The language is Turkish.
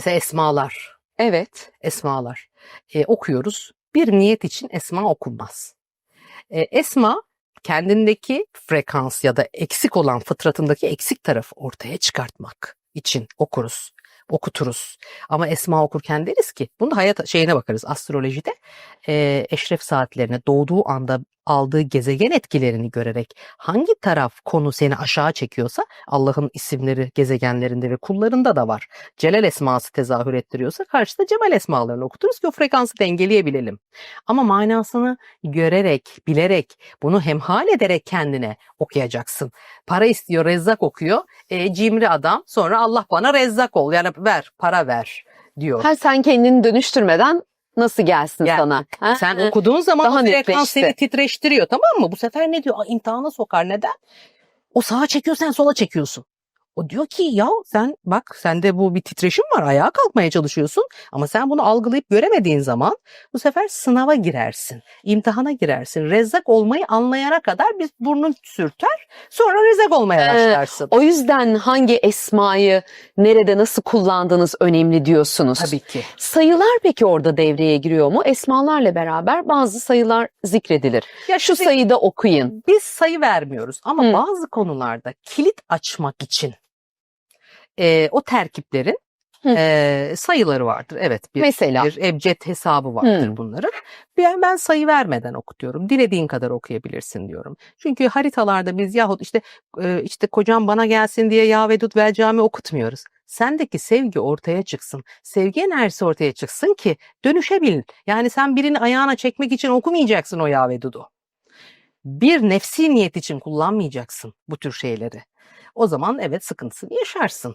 Mesela esmalar. Evet. Esmalar. E, okuyoruz. Bir niyet için esma okunmaz. E, esma kendindeki frekans ya da eksik olan fıtratındaki eksik tarafı ortaya çıkartmak için okuruz, okuturuz. Ama esma okurken deriz ki, bunu da hayat şeyine bakarız astrolojide. E, eşref saatlerine doğduğu anda aldığı gezegen etkilerini görerek hangi taraf konu seni aşağı çekiyorsa Allah'ın isimleri gezegenlerinde ve kullarında da var. Celal esması tezahür ettiriyorsa karşıda Cemal esmalarını okuturuz ki o frekansı dengeleyebilelim. Ama manasını görerek, bilerek, bunu hemhal ederek kendine okuyacaksın. Para istiyor, rezzak okuyor. E, cimri adam sonra Allah bana rezzak ol yani ver, para ver diyor. Ha, sen kendini dönüştürmeden nasıl gelsin Gel. sana? Ha? Sen Ha. okuduğun zaman Daha o frekans seni titreştiriyor tamam mı? Bu sefer ne diyor? Aa, imtihana sokar. Neden? O sağa çekiyor sen sola çekiyorsun. O diyor ki ya sen bak sende bu bir titreşim var ayağa kalkmaya çalışıyorsun ama sen bunu algılayıp göremediğin zaman bu sefer sınava girersin, imtihana girersin. Rezzak olmayı anlayana kadar biz burnun sürter sonra rezzak olmaya Ee, başlarsın. O yüzden hangi esmayı nerede nasıl kullandığınız önemli diyorsunuz. Tabii ki. Sayılar peki orada devreye giriyor mu? Esmalarla beraber bazı sayılar zikredilir. Ya Şu sayıda okuyun. biz sayı vermiyoruz ama Hı. bazı konularda kilit açmak için e, o terkiplerin Hı. e, sayıları vardır. Evet bir, Mesela bir ebced hesabı vardır Hı. bunların. Ben, ben sayı vermeden okutuyorum. Dilediğin kadar okuyabilirsin diyorum. Çünkü haritalarda biz yahut işte e, işte kocam bana gelsin diye ya vedud vel cami okutmuyoruz. Sendeki sevgi ortaya çıksın. Sevgi enerjisi ortaya çıksın ki dönüşebilin. Yani sen birini ayağına çekmek için okumayacaksın o ya vedudu. Bir nefsi niyet için kullanmayacaksın bu tür şeyleri. O zaman evet sıkıntısını yaşarsın.